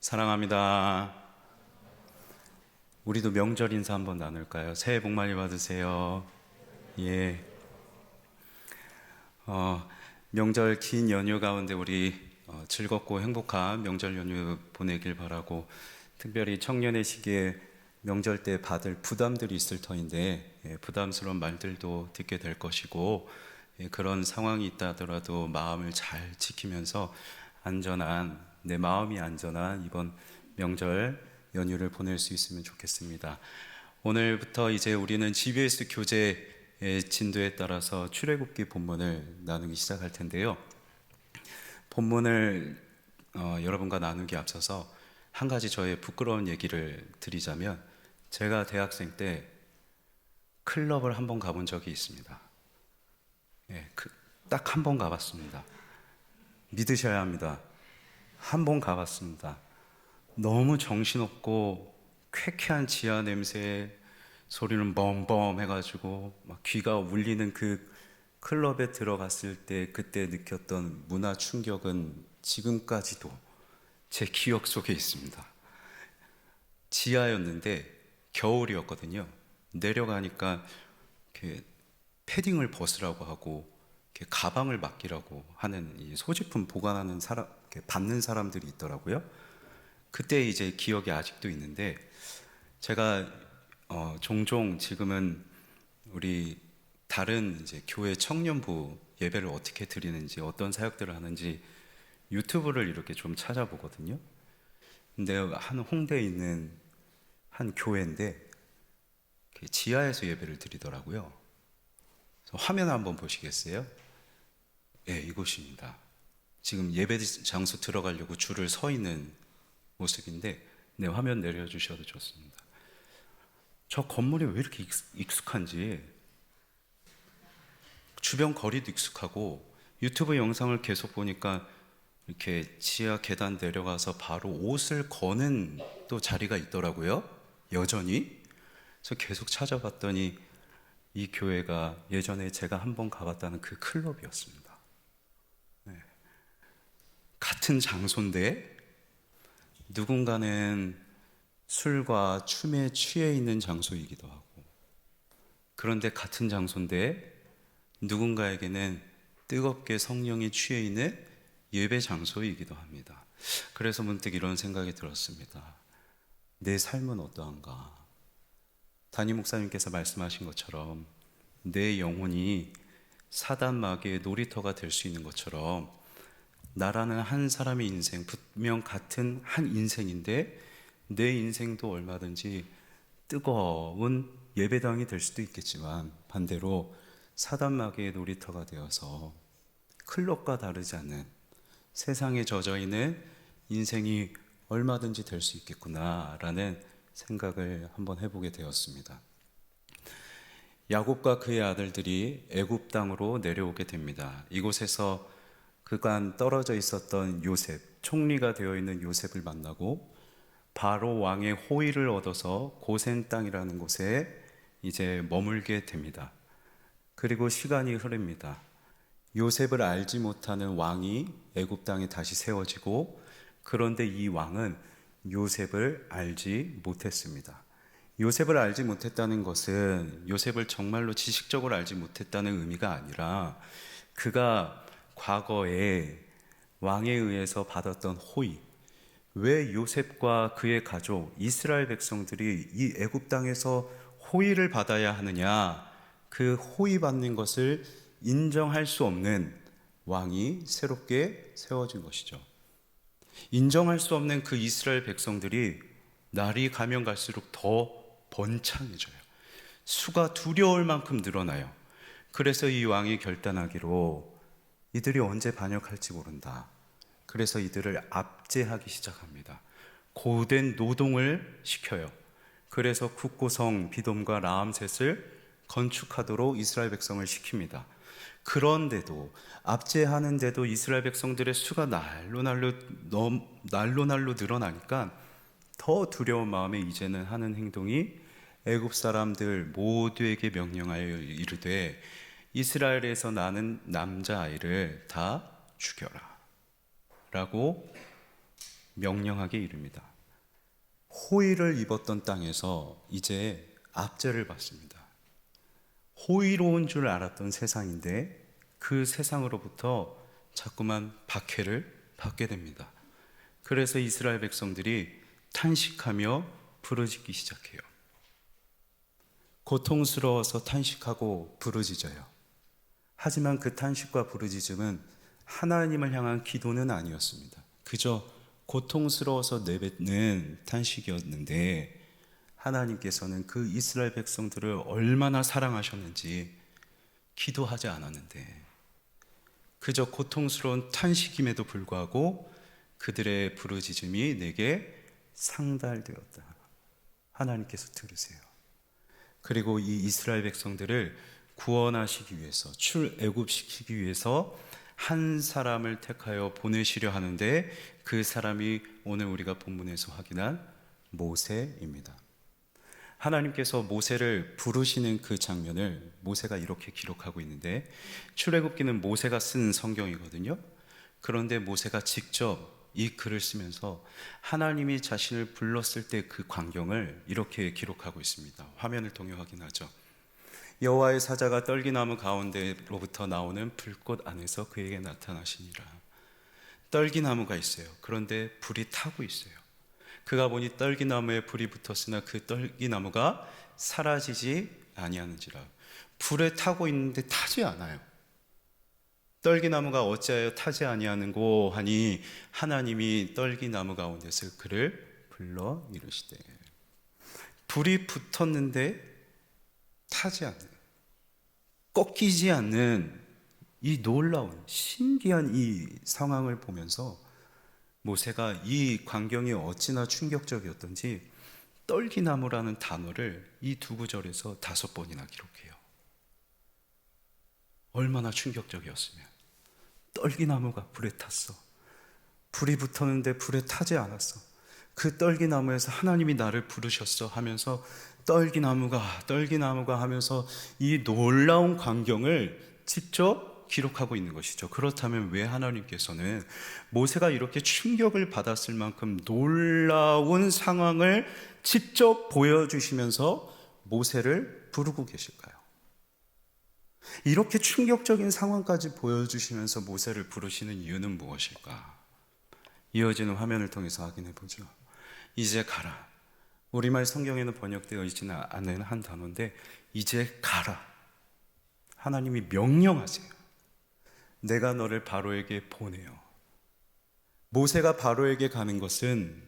사랑합니다. 우리도 명절 인사 한번 나눌까요? 새해 복 많이 받으세요. 예. 어, 명절 긴 연휴 가운데 우리 어, 즐겁고 행복한 명절 연휴 보내길 바라고 특별히 청년의 시기에 명절 때 받을 부담들이 있을 터인데 예, 부담스러운 말들도 듣게 될 것이고 예, 그런 상황이 있다 하더라도 마음을 잘 지키면서 안전한 내 마음이 안전한 이번 명절 연휴를 보낼 수 있으면 좋겠습니다. 오늘부터 이제 우리는 GBS 교재의 진도에 따라서 출애굽기 본문을 나누기 시작할 텐데요. 본문을 어, 여러분과 나누기 앞서서 한 가지 저의 부끄러운 얘기를 드리자면 제가 대학생 때 클럽을 한 번 가본 적이 있습니다. 예, 그, 딱한 번 가봤습니다. 믿으셔야 합니다. 한 번 가봤습니다. 너무 정신없고 쾌쾌한 지하 냄새 소리는 뻥뻥 해가지고 막 귀가 울리는 그 클럽에 들어갔을 때 그때 느꼈던 문화 충격은 지금까지도 제 기억 속에 있습니다. 지하였는데 겨울이었거든요. 내려가니까 이렇게 패딩을 벗으라고 하고 이렇게 가방을 맡기라고 하는 이 소지품 보관하는 사람, 받는 사람들이 있더라고요. 그때 이제 기억이 아직도 있는데 제가 어, 종종 지금은 우리 다른 이제 교회 청년부 예배를 어떻게 드리는지 어떤 사역들을 하는지 유튜브를 이렇게 좀 찾아보거든요. 근데 한 홍대에 있는 한 교회인데 그 지하에서 예배를 드리더라고요. 화면 한번 보시겠어요? 예, 이곳입니다. 지금 예배 장소 들어가려고 줄을 서 있는 모습인데, 네, 화면 내려주셔도 좋습니다. 저 건물이 왜 이렇게 익숙한지, 주변 거리도 익숙하고, 유튜브 영상을 계속 보니까 이렇게 지하 계단 내려가서 바로 옷을 거는 또 자리가 있더라고요. 여전히. 그래서 계속 찾아봤더니 이 교회가 예전에 제가 한번 가봤다는 그 클럽이었습니다. 네. 같은 장소인데 누군가는 술과 춤에 취해 있는 장소이기도 하고 그런데 같은 장소인데 누군가에게는 뜨겁게 성령이 취해 있는 예배 장소이기도 합니다. 그래서 문득 이런 생각이 들었습니다. 내 삶은 어떠한가? 담임 목사님께서 말씀하신 것처럼 내 영혼이 사단 마귀의 놀이터가 될 수 있는 것처럼 나라는 한 사람의 인생 분명 같은 한 인생인데 내 인생도 얼마든지 뜨거운 예배당이 될 수도 있겠지만 반대로 사단 마귀의 놀이터가 되어서 클럽과 다르지 않는 세상에 젖어 있는 인생이 얼마든지 될 수 있겠구나라는 생각을 한번 해보게 되었습니다. 야곱과 그의 아들들이 애굽 땅으로 내려오게 됩니다. 이곳에서 그간 떨어져 있었던 요셉, 총리가 되어 있는 요셉을 만나고 바로 왕의 호의를 얻어서 고센 땅이라는 곳에 이제 머물게 됩니다. 그리고 시간이 흐릅니다. 요셉을 알지 못하는 왕이 애굽 땅에 다시 세워지고 그런데 이 왕은 요셉을 알지 못했습니다. 요셉을 알지 못했다는 것은 요셉을 정말로 지식적으로 알지 못했다는 의미가 아니라 그가 과거에 왕에 의해서 받았던 호의, 왜 요셉과 그의 가족 이스라엘 백성들이 이 애굽 땅에서 호의를 받아야 하느냐? 그 호의 받는 것을 인정할 수 없는 왕이 새롭게 세워진 것이죠. 인정할 수 없는 그 이스라엘 백성들이 날이 가면 갈수록 더 번창해져요. 수가 두려울 만큼 늘어나요. 그래서 이 왕이 결단하기로 이들이 언제 반역할지 모른다. 그래서 이들을 압제하기 시작합니다. 고된 노동을 시켜요. 그래서 국고성 비돔과 라암셋을 건축하도록 이스라엘 백성을 시킵니다. 그런데도 압제하는데도 이스라엘 백성들의 수가 날로 날로 날로 날로 늘어나니까 더 두려운 마음에 이제는 하는 행동이 애굽 사람들 모두에게 명령하여 이르되 이스라엘에서 나는 남자 아이를 다 죽여라. 라고 명령하게 이릅니다. 호의를 입었던 땅에서 이제 압제를 받습니다. 호의로운 줄 알았던 세상인데 그 세상으로부터 자꾸만 박해를 받게 됩니다. 그래서 이스라엘 백성들이 탄식하며 부르짖기 시작해요. 고통스러워서 탄식하고 부르짖어요. 하지만 그 탄식과 부르짖음은 하나님을 향한 기도는 아니었습니다. 그저 고통스러워서 내뱉는 탄식이었는데 하나님께서는 그 이스라엘 백성들을 얼마나 사랑하셨는지 기도하지 않았는데 그저 고통스러운 탄식임에도 불구하고 그들의 부르짖음이 내게 상달되었다. 하나님께서 들으세요. 그리고 이 이스라엘 백성들을 구원하시기 위해서 출애굽시키기 위해서 한 사람을 택하여 보내시려 하는데 그 사람이 오늘 우리가 본문에서 확인한 모세입니다. 하나님께서 모세를 부르시는 그 장면을 모세가 이렇게 기록하고 있는데 출애굽기는 모세가 쓴 성경이거든요. 그런데 모세가 직접 이 글을 쓰면서 하나님이 자신을 불렀을 때 그 광경을 이렇게 기록하고 있습니다. 화면을 통해 확인하죠. 여호와의 사자가 떨기나무 가운데로부터 나오는 불꽃 안에서 그에게 나타나시니라. 떨기나무가 있어요. 그런데 불이 타고 있어요. 그가 보니 떨기나무에 불이 붙었으나 그 떨기나무가 사라지지 아니하는지라. 불에 타고 있는데 타지 않아요. 떨기나무가 어찌하여 타지 아니하는고 하니 하나님이 떨기나무 가운데서 그를 불러 이르시되 불이 붙었는데 타지 않는 꺾이지 않는 이 놀라운 신기한 이 상황을 보면서 모세가 이 광경이 어찌나 충격적이었던지 떨기나무라는 단어를 이 두 구절에서 다섯 번이나 기록해요. 얼마나 충격적이었으면 떨기나무가 불에 탔어. 불이 붙었는데 불에 타지 않았어. 그 떨기나무에서 하나님이 나를 부르셨어 하면서 떨기나무가 떨기나무가 하면서 이 놀라운 광경을 직접 기록하고 있는 것이죠. 그렇다면 왜 하나님께서는 모세가 이렇게 충격을 받았을 만큼 놀라운 상황을 직접 보여주시면서 모세를 부르고 계실까요? 이렇게 충격적인 상황까지 보여주시면서 모세를 부르시는 이유는 무엇일까? 이어지는 화면을 통해서 확인해 보죠. 이제 가라. 우리말 성경에는 번역되어 있지는 않은 한 단어인데, 이제 가라. 하나님이 명령하세요. 내가 너를 바로에게 보내요. 모세가 바로에게 가는 것은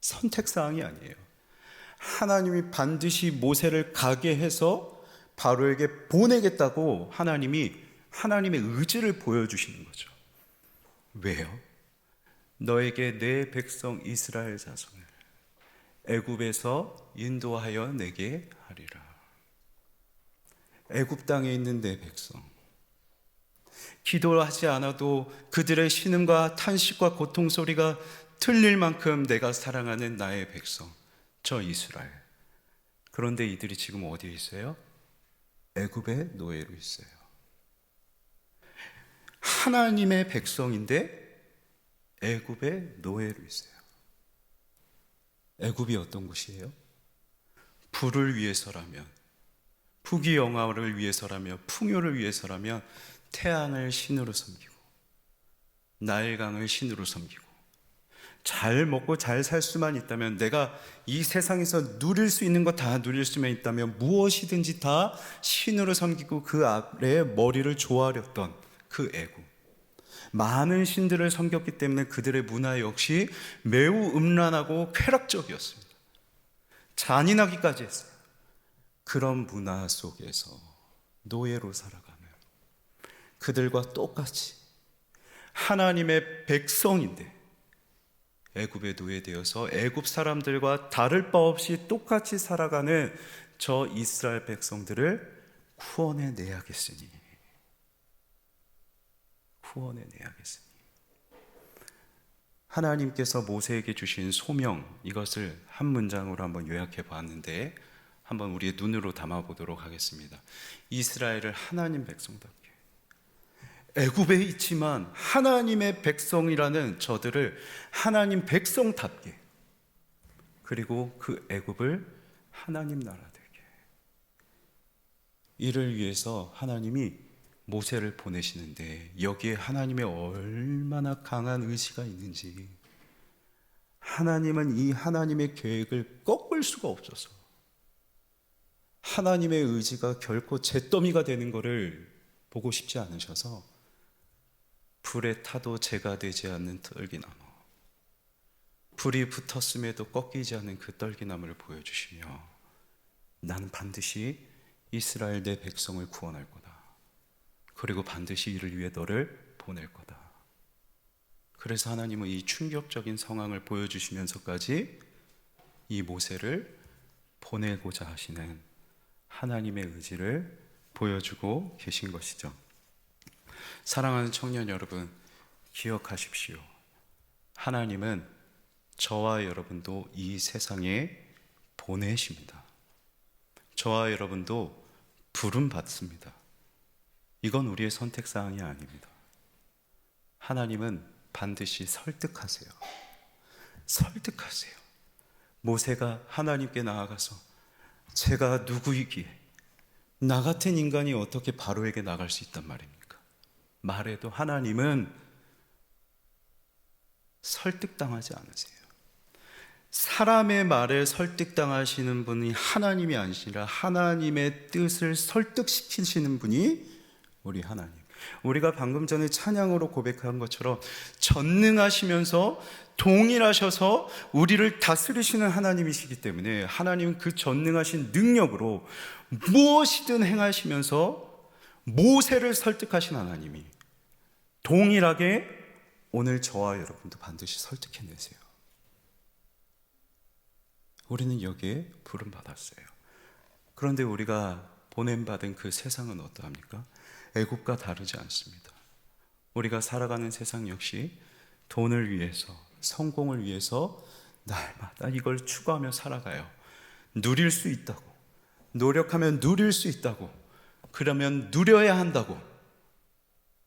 선택 사항이 아니에요. 하나님이 반드시 모세를 가게 해서 바로에게 보내겠다고 하나님이 하나님의 의지를 보여주시는 거죠. 왜요? 너에게 내 백성 이스라엘 자손을 애굽에서 인도하여 내게 하리라. 애굽 땅에 있는 내 백성. 기도하지 않아도 그들의 신음과 탄식과 고통 소리가 틀릴 만큼 내가 사랑하는 나의 백성, 저 이스라엘. 그런데 이들이 지금 어디에 있어요? 애굽의 노예로 있어요. 하나님의 백성인데 애굽의 노예로 있어요. 애굽이 어떤 곳이에요? 불을 위해서라면, 부귀 영화를 위해서라면, 풍요를 위해서라면 태양을 신으로 섬기고, 나일강을 신으로 섬기고, 잘 먹고 잘 살 수만 있다면 내가 이 세상에서 누릴 수 있는 것 다 누릴 수만 있다면 무엇이든지 다 신으로 섬기고 그 아래 머리를 조아렸던 그 애굽. 많은 신들을 섬겼기 때문에 그들의 문화 역시 매우 음란하고 쾌락적이었습니다. 잔인하기까지 했어요. 그런 문화 속에서 노예로 살아가는 그들과 똑같이 하나님의 백성인데 애굽에 노예되어서 애굽 사람들과 다를 바 없이 똑같이 살아가는 저 이스라엘 백성들을 구원해 내야겠으니 구원해 내야겠으니 하나님께서 모세에게 주신 소명 이것을 한 문장으로 한번 요약해 봤는데 한번 우리의 눈으로 담아 보도록 하겠습니다. 이스라엘을 하나님 백성답게. 애굽에 있지만 하나님의 백성이라는 저들을 하나님 백성답게. 그리고 그 애굽을 하나님 나라 되게 이를 위해서 하나님이 모세를 보내시는데 여기에 하나님의 얼마나 강한 의지가 있는지 하나님은 이 하나님의 계획을 꺾을 수가 없어서 하나님의 의지가 결코 잿더미가 되는 것을 보고 싶지 않으셔서 불에 타도 재가 되지 않는 떨기나무 불이 붙었음에도 꺾이지 않는 그 떨기나무를 보여주시며 나는 반드시 이스라엘 내 백성을 구원할 거다. 그리고 반드시 이를 위해 너를 보낼 거다. 그래서 하나님은 이 충격적인 상황을 보여주시면서까지 이 모세를 보내고자 하시는 하나님의 의지를 보여주고 계신 것이죠. 사랑하는 청년 여러분, 기억하십시오. 하나님은 저와 여러분도 이 세상에 보내십니다. 저와 여러분도 부름 받습니다. 이건 우리의 선택 사항이 아닙니다. 하나님은 반드시 설득하세요. 설득하세요. 모세가 하나님께 나아가서 제가 누구이기에 나 같은 인간이 어떻게 바로에게 나갈 수 있단 말입니까? 말해도 하나님은 설득당하지 않으세요. 사람의 말에 설득당하시는 분이 하나님이 아니시라 하나님의 뜻을 설득시키시는 분이 우리 하나님. 우리가 방금 전에 찬양으로 고백한 것처럼 전능하시면서 동일하셔서 우리를 다스리시는 하나님이시기 때문에 하나님은 그 전능하신 능력으로 무엇이든 행하시면서 모세를 설득하신 하나님이 동일하게 오늘 저와 여러분도 반드시 설득해내세요. 우리는 여기에 부름 받았어요. 그런데 우리가 보냄 받은 그 세상은 어떠합니까? 애국과 다르지 않습니다. 우리가 살아가는 세상 역시 돈을 위해서, 성공을 위해서 날마다 이걸 추구하며 살아가요. 누릴 수 있다고, 노력하면 누릴 수 있다고, 그러면 누려야 한다고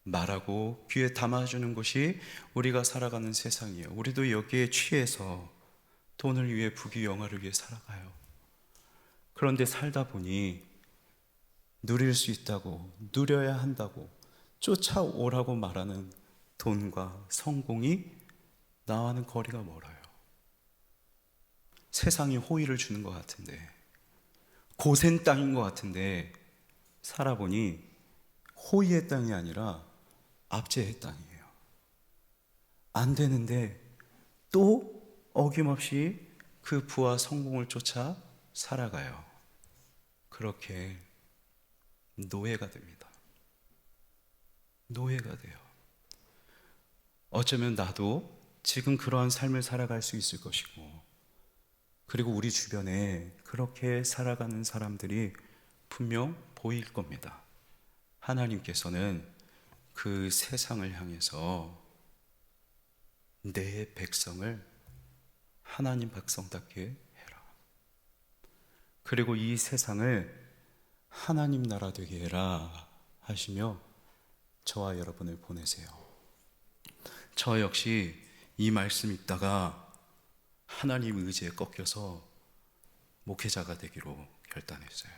말하고 귀에 담아주는 것이 우리가 살아가는 세상이에요. 우리도 여기에 취해서 돈을 위해 부귀 영화를 위해 살아가요. 그런데 살다 보니 누릴 수 있다고 누려야 한다고 쫓아오라고 말하는 돈과 성공이 나와는 거리가 멀어요. 세상이 호의를 주는 것 같은데 고센 땅인 것 같은데 살아보니 호의의 땅이 아니라 압제의 땅이에요. 안 되는데 또 어김없이 그 부와 성공을 쫓아 살아가요. 그렇게 노예가 됩니다. 노예가 돼요. 어쩌면 나도 지금 그러한 삶을 살아갈 수 있을 것이고, 그리고 우리 주변에 그렇게 살아가는 사람들이 분명 보일 겁니다. 하나님께서는 그 세상을 향해서 내 백성을 하나님 백성답게 해라. 그리고 이 세상을 하나님 나라 되게 해라 하시며 저와 여러분을 보내세요. 저 역시 이 말씀 읽다가 하나님 의지에 꺾여서 목회자가 되기로 결단했어요.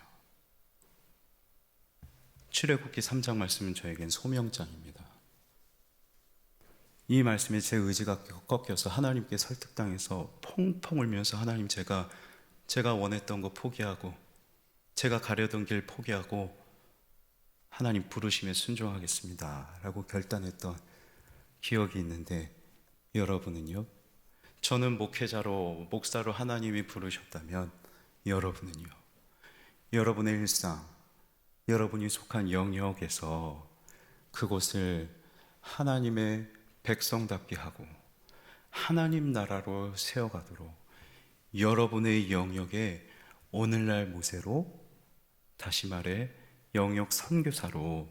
출애굽기 3장 말씀은 저에겐 소명장입니다. 이 말씀에 제 의지가 꺾여서 하나님께 설득당해서 펑펑 울면서 하나님 제가 제가 원했던 거 포기하고 제가 가려던 길 포기하고 하나님 부르심에 순종하겠습니다. 라고 결단했던 기억이 있는데 여러분은요? 저는 목회자로, 목사로 하나님이 부르셨다면 여러분은요? 여러분의 일상, 여러분이 속한 영역에서 그곳을 하나님의 백성답게 하고 하나님 나라로 세워가도록 여러분의 영역에 오늘날 모세로 다시 말해 영역 선교사로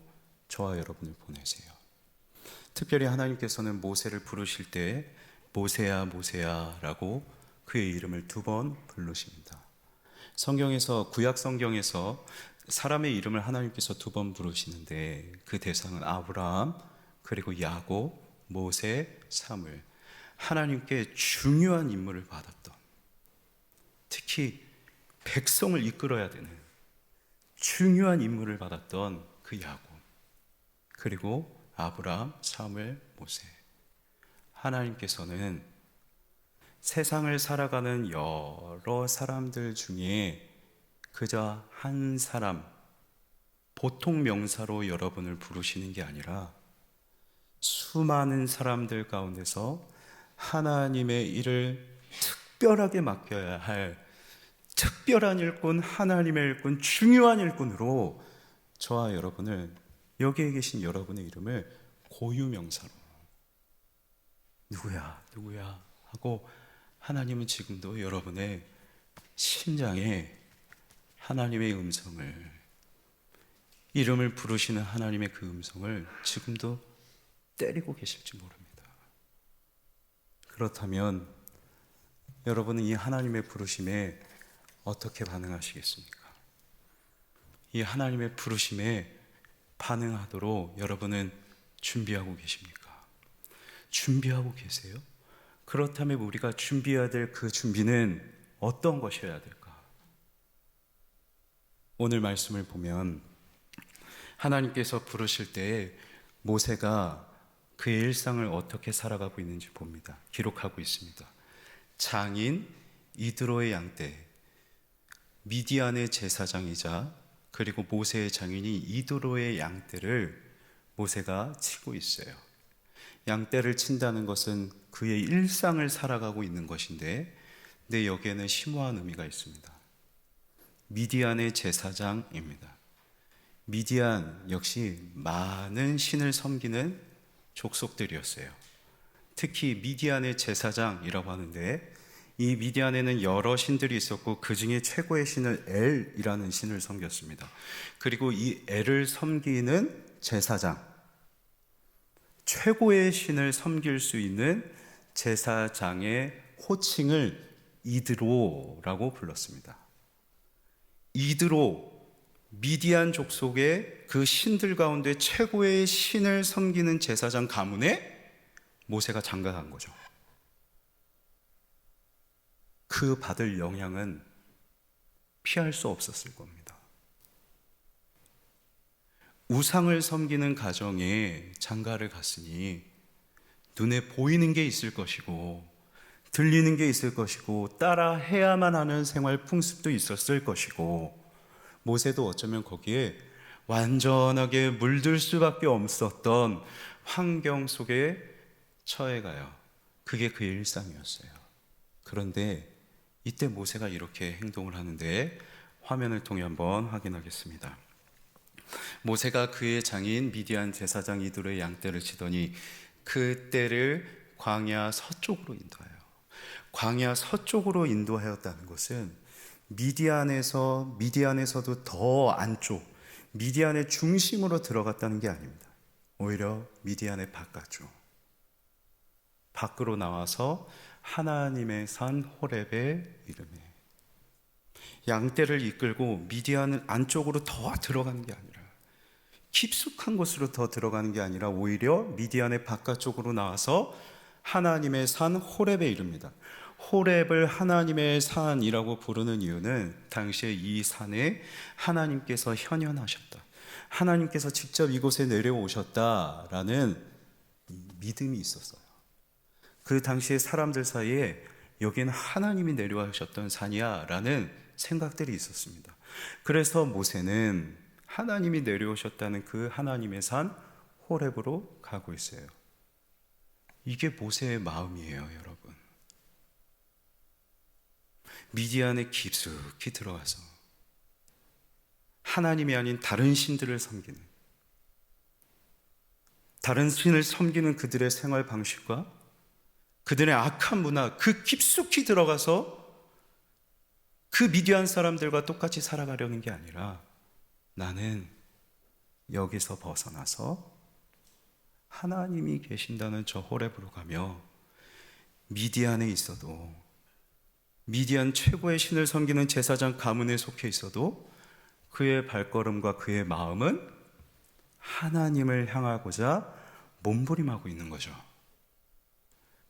저와 여러분을 보내세요. 특별히 하나님께서는 모세를 부르실 때 모세야 모세야라고 그의 이름을 두 번 부르십니다. 성경에서 구약 성경에서 사람의 이름을 하나님께서 두 번 부르시는데 그 대상은 아브라함 그리고 야곱, 모세, 사물 하나님께 중요한 임무를 받았던 특히 백성을 이끌어야 되는 중요한 임무를 받았던 그 야곱 그리고 아브라함, 사물, 모세. 하나님께서는 세상을 살아가는 여러 사람들 중에 그저 한 사람, 보통 명사로 여러분을 부르시는 게 아니라 수많은 사람들 가운데서 하나님의 일을 특별하게 맡겨야 할 특별한 일꾼, 하나님의 일꾼, 중요한 일꾼으로 저와 여러분을 여기에 계신 여러분의 이름을 고유명사로. 누구야, 누구야? 하고 하나님은 지금도 여러분의 심장에 하나님의 음성을 이름을 부르시는 하나님의 그 음성을 지금도 때리고 계실지 모릅니다. 그렇다면 여러분은 이 하나님의 부르심에 어떻게 반응하시겠습니까? 이 하나님의 부르심에 반응하도록 여러분은 준비하고 계십니까? 준비하고 계세요? 그렇다면 우리가 준비해야 될 그 준비는 어떤 것이어야 될까? 오늘 말씀을 보면 하나님께서 부르실 때 모세가 그의 일상을 어떻게 살아가고 있는지 봅니다. 기록하고 있습니다. 장인 이드로의 양떼, 미디안의 제사장이자 그리고 모세의 장인이 이드로의 양떼를 모세가 치고 있어요. 양떼를 친다는 것은 그의 일상을 살아가고 있는 것인데, 근데 여기에는 심오한 의미가 있습니다. 미디안의 제사장입니다. 미디안 역시 많은 신을 섬기는 족속들이었어요. 특히 미디안의 제사장이라고 하는데 이 미디안에는 여러 신들이 있었고 그 중에 최고의 신을 엘이라는 신을 섬겼습니다. 그리고 이 엘을 섬기는 제사장 최고의 신을 섬길 수 있는 제사장의 호칭을 이드로라고 불렀습니다. 이드로 미디안 족속의 그 신들 가운데 최고의 신을 섬기는 제사장 가문에 모세가 장가간 거죠. 그 받을 영향은 피할 수 없었을 겁니다. 우상을 섬기는 가정에 장가를 갔으니 눈에 보이는 게 있을 것이고 들리는 게 있을 것이고 따라 해야만 하는 생활 풍습도 있었을 것이고 모세도 어쩌면 거기에 완전하게 물들 수밖에 없었던 환경 속에 처해가요. 그게 그의 일상이었어요. 그런데 이때 모세가 이렇게 행동을 하는데 화면을 통해 한번 확인하겠습니다. 모세가 그의 장인 미디안 제사장 이들의 양떼를 치더니 그 떼를 광야 서쪽으로 인도하여 광야 서쪽으로 인도하였다는 것은 미디안에서 미디안에서도 더 안쪽 미디안의 중심으로 들어갔다는 게 아닙니다. 오히려 미디안의 바깥쪽 밖으로 나와서 하나님의 산 호렙의 이름에 양떼를 이끌고 미디안 안쪽으로 더 들어가는 게 아니라 깊숙한 곳으로 더 들어가는 게 아니라 오히려 미디안의 바깥쪽으로 나와서 하나님의 산 호렙에 이릅니다. 호렙을 하나님의 산이라고 부르는 이유는 당시에 이 산에 하나님께서 현현하셨다. 하나님께서 직접 이곳에 내려오셨다라는 믿음이 있었어요. 그 당시에 사람들 사이에 여기는 하나님이 내려오셨던 산이야라는 생각들이 있었습니다. 그래서 모세는 하나님이 내려오셨다는 그 하나님의 산 호렙으로 가고 있어요. 이게 모세의 마음이에요, 여러분. 미디안에 깊숙이 들어가서 하나님이 아닌 다른 신들을 섬기는 다른 신을 섬기는 그들의 생활 방식과 그들의 악한 문화 그 깊숙이 들어가서 그 미디안 사람들과 똑같이 살아가려는 게 아니라 나는 여기서 벗어나서 하나님이 계신다는 저 호렙으로 가며 미디안에 있어도 미디안 최고의 신을 섬기는 제사장 가문에 속해 있어도 그의 발걸음과 그의 마음은 하나님을 향하고자 몸부림하고 있는 거죠.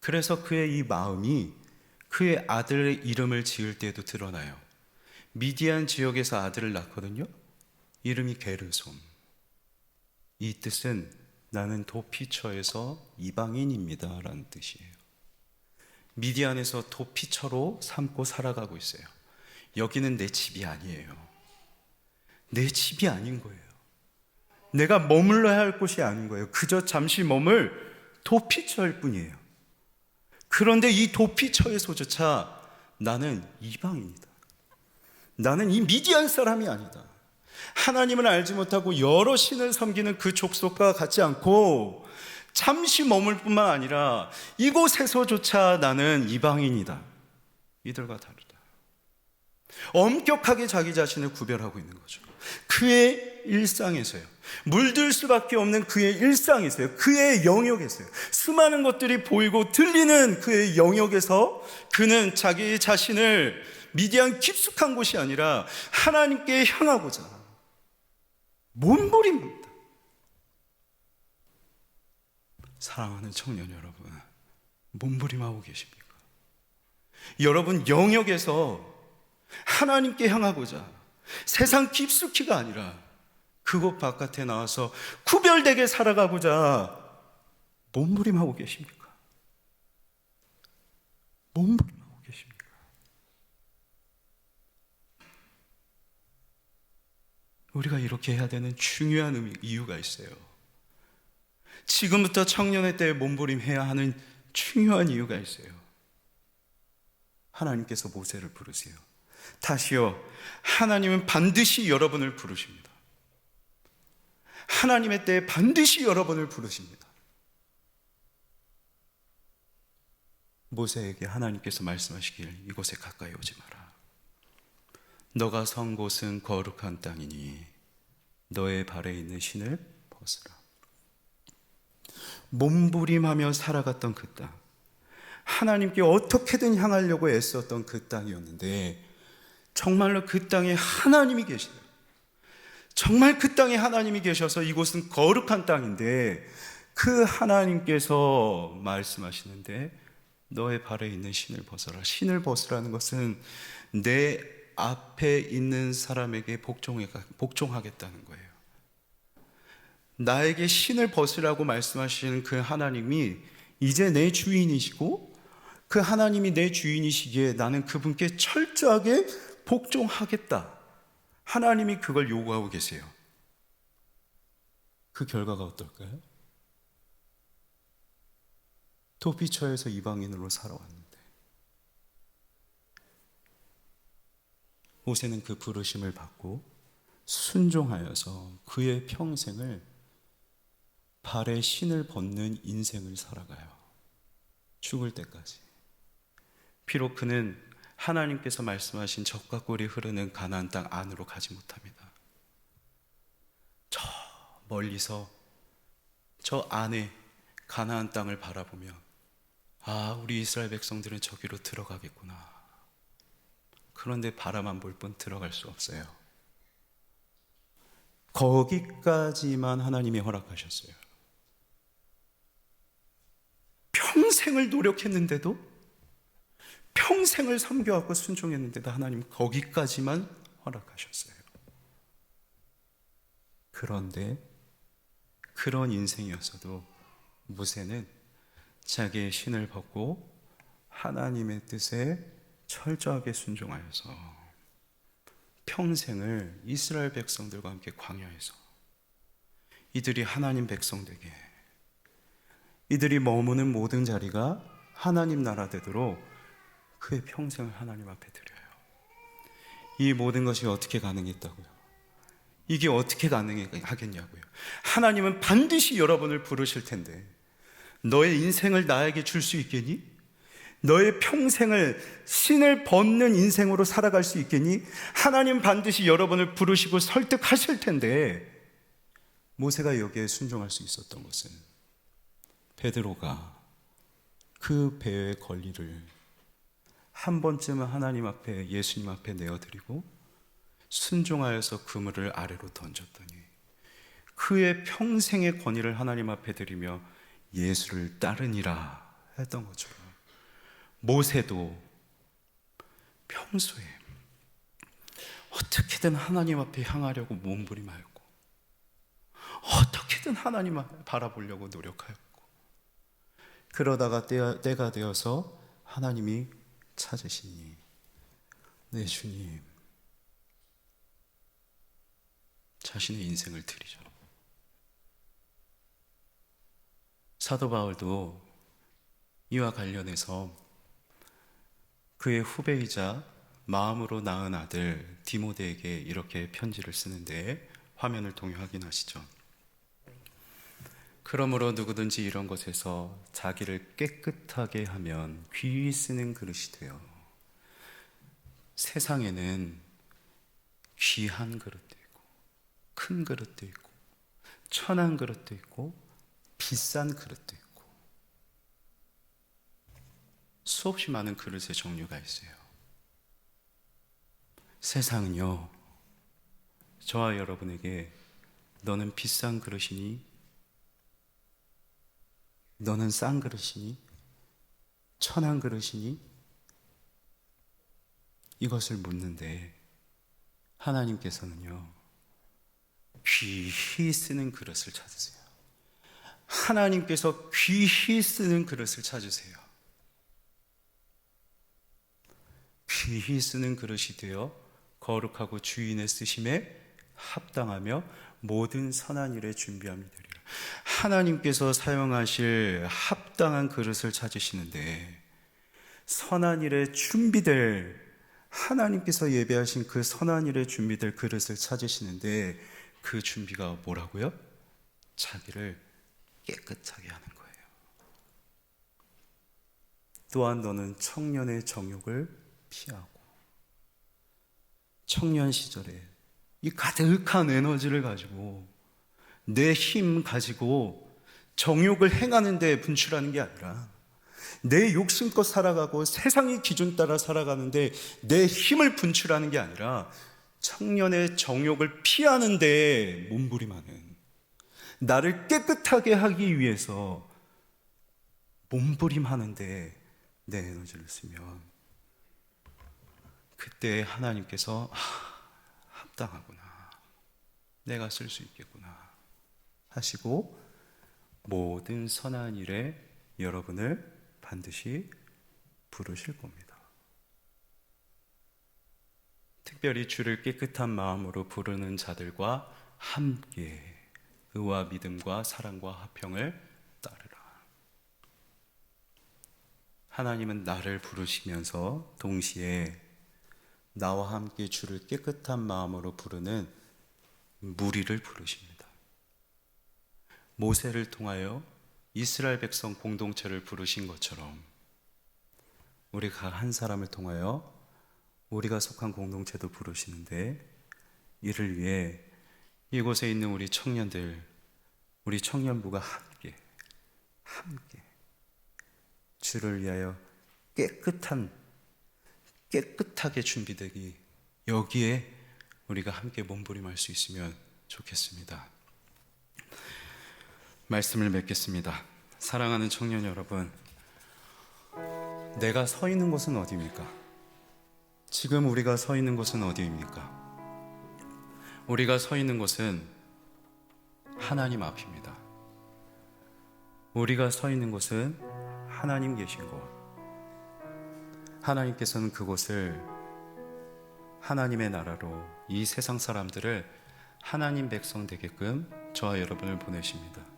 그래서 그의 이 마음이 그의 아들의 이름을 지을 때에도 드러나요. 미디안 지역에서 아들을 낳거든요. 이름이 게르솜. 이 뜻은 나는 도피처에서 이방인입니다. 라는 뜻이에요. 미디안에서 도피처로 삼고 살아가고 있어요. 여기는 내 집이 아니에요. 내 집이 아닌 거예요. 내가 머물러야 할 곳이 아닌 거예요. 그저 잠시 머물 도피처일 뿐이에요. 그런데 이 도피처에서조차 나는 이방인이다. 나는 이 미디안 사람이 아니다. 하나님을 알지 못하고 여러 신을 섬기는 그 족속과 같지 않고 잠시 머물 뿐만 아니라 이곳에서조차 나는 이방인이다. 이들과 다르다. 엄격하게 자기 자신을 구별하고 있는 거죠. 그의 일상에서요. 물들 수밖에 없는 그의 일상에서요. 그의 영역에서요. 수많은 것들이 보이고 들리는 그의 영역에서 그는 자기 자신을 미디안 깊숙한 곳이 아니라 하나님께 향하고자 몸부림입니다. 사랑하는 청년 여러분, 몸부림하고 계십니까? 여러분 영역에서 하나님께 향하고자 세상 깊숙이가 아니라 그곳 바깥에 나와서 구별되게 살아가고자 몸부림하고 계십니까? 몸부림하고 계십니까? 우리가 이렇게 해야 되는 중요한 이유가 있어요. 지금부터 청년의 때에 몸부림해야 하는 중요한 이유가 있어요. 하나님께서 모세를 부르세요. 다시요. 하나님은 반드시 여러분을 부르십니다. 하나님의 때에 반드시 여러분을 부르십니다. 모세에게 하나님께서 말씀하시길 이곳에 가까이 오지 마라. 너가 선 곳은 거룩한 땅이니 너의 발에 있는 신을 벗으라. 몸부림하며 살아갔던 그 땅. 하나님께 어떻게든 향하려고 애썼던 그 땅이었는데 정말로 그 땅에 하나님이 계시다. 정말 그 땅에 하나님이 계셔서 이곳은 거룩한 땅인데 그 하나님께서 말씀하시는데 너의 발에 있는 신을 벗어라. 신을 벗으라는 것은 내 앞에 있는 사람에게 복종하겠다는 거예요. 나에게 신을 벗으라고 말씀하시는 그 하나님이 이제 내 주인이시고 그 하나님이 내 주인이시기에 나는 그분께 철저하게 복종하겠다. 하나님이 그걸 요구하고 계세요. 그 결과가 어떨까요? 도피처에서 이방인으로 살아왔는데 모세는 그 부르심을 받고 순종하여서 그의 평생을 발에 신을 벗는 인생을 살아가요. 죽을 때까지. 비록 그는 하나님께서 말씀하신 적과 꿀이 흐르는 가나안 땅 안으로 가지 못합니다. 저 멀리서 저 안에 가나안 땅을 바라보며 아, 우리 이스라엘 백성들은 저기로 들어가겠구나. 그런데 바라만 볼 뿐 들어갈 수 없어요. 거기까지만 하나님이 허락하셨어요. 평생을 노력했는데도 평생을 섬겨왔고 순종했는데도 하나님 거기까지만 허락하셨어요. 그런데 그런 인생이었어도 무세는 자기의 신을 벗고 하나님의 뜻에 철저하게 순종하여서 평생을 이스라엘 백성들과 함께 광야에서 이들이 하나님 백성 되게 이들이 머무는 모든 자리가 하나님 나라 되도록 그의 평생을 하나님 앞에 드려요. 이 모든 것이 어떻게 가능했다고요? 이게 어떻게 가능하겠냐고요? 하나님은 반드시 여러분을 부르실 텐데, 너의 인생을 나에게 줄 수 있겠니? 너의 평생을 신을 벗는 인생으로 살아갈 수 있겠니? 하나님 반드시 여러분을 부르시고 설득하실 텐데, 모세가 여기에 순종할 수 있었던 것은 베드로가 그 배의 권리를 한 번쯤은 하나님 앞에 예수님 앞에 내어드리고 순종하여서 그물을 아래로 던졌더니 그의 평생의 권위를 하나님 앞에 드리며 예수를 따르니라 했던 것처럼 모세도 평소에 어떻게든 하나님 앞에 향하려고 몸부림하였고 어떻게든 하나님 앞을 바라보려고 노력하였고 그러다가 때, 때가 되어서 하나님이 찾으시니 내 주님 자신의 인생을 드리죠. 사도 바울도 이와 관련해서 그의 후배이자 마음으로 낳은 아들 디모데에게 이렇게 편지를 쓰는데 화면을 통해 확인하시죠. 그러므로 누구든지 이런 것에서 자기를 깨끗하게 하면 귀히 쓰는 그릇이 되어 세상에는 귀한 그릇도 있고 큰 그릇도 있고 천한 그릇도 있고 비싼 그릇도 있고 수없이 많은 그릇의 종류가 있어요. 세상은요, 저와 여러분에게 너는 비싼 그릇이니, 너는 싼 그릇이니, 천한 그릇이니, 이것을 묻는데, 하나님께서는요, 귀히 쓰는 그릇을 찾으세요. 하나님께서 귀히 쓰는 그릇을 찾으세요. 귀히 쓰는 그릇이 되어 거룩하고 주인의 쓰심에 합당하며 모든 선한 일에 준비함이 되리라. 하나님께서 사용하실 합당한 그릇을 찾으시는데 선한 일에 준비될 하나님께서 예배하신 그 선한 일에 준비될 그릇을 찾으시는데 그 준비가 뭐라고요? 자기를 깨끗하게 하는 거예요. 또한 너는 청년의 정욕을 피하고 청년 시절에 이 가득한 에너지를 가지고 내 힘 가지고 정욕을 행하는 데 분출하는 게 아니라 내 욕심껏 살아가고 세상의 기준 따라 살아가는데 내 힘을 분출하는 게 아니라 청년의 정욕을 피하는 데 몸부림하는 나를 깨끗하게 하기 위해서 몸부림하는데 내 에너지를 쓰면 그때 하나님께서 아, 합당하구나. 내가 쓸 수 있겠구나. 하시고 모든 선한 일에 여러분을 반드시 부르실 겁니다. 특별히 주를 깨끗한 마음으로 부르는 자들과 함께 의와 믿음과 사랑과 화평을 따르라. 하나님은 나를 부르시면서 동시에 나와 함께 주를 깨끗한 마음으로 부르는 무리를 부르십니다. 모세를 통하여 이스라엘 백성 공동체를 부르신 것처럼 우리가 한 사람을 통하여 우리가 속한 공동체도 부르시는데 이를 위해 이곳에 있는 우리 청년들, 우리 청년부가 함께, 함께 주를 위하여 깨끗한 깨끗하게 준비되기 여기에 우리가 함께 몸부림할 수 있으면 좋겠습니다. 말씀을 맺겠습니다. 사랑하는 청년 여러분, 내가 서 있는 곳은 어디입니까? 지금 우리가 서 있는 곳은 어디입니까? 우리가 서 있는 곳은 하나님 앞입니다. 우리가 서 있는 곳은 하나님 계신 곳. 하나님께서는 그곳을 하나님의 나라로 이 세상 사람들을 하나님 백성 되게끔 저와 여러분을 보내십니다.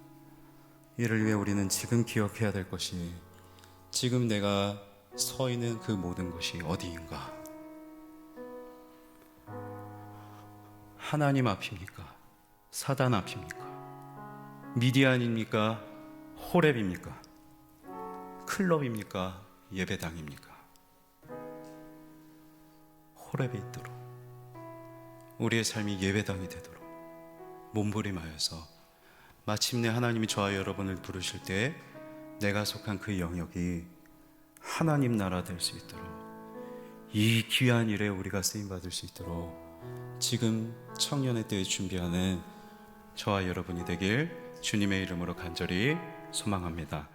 이를 위해 우리는 지금 기억해야 될 것이 지금 내가 서 있는 그 모든 것이 어디인가? 하나님 앞입니까? 사단 앞입니까? 미디안입니까? 호랩입니까? 클럽입니까? 예배당입니까? 호랩이 있도록 우리의 삶이 예배당이 되도록 몸부림하여서 마침내 하나님이 저와 여러분을 부르실 때 내가 속한 그 영역이 하나님 나라 될 수 있도록 이 귀한 일에 우리가 쓰임 받을 수 있도록 지금 청년의 때에 준비하는 저와 여러분이 되길 주님의 이름으로 간절히 소망합니다.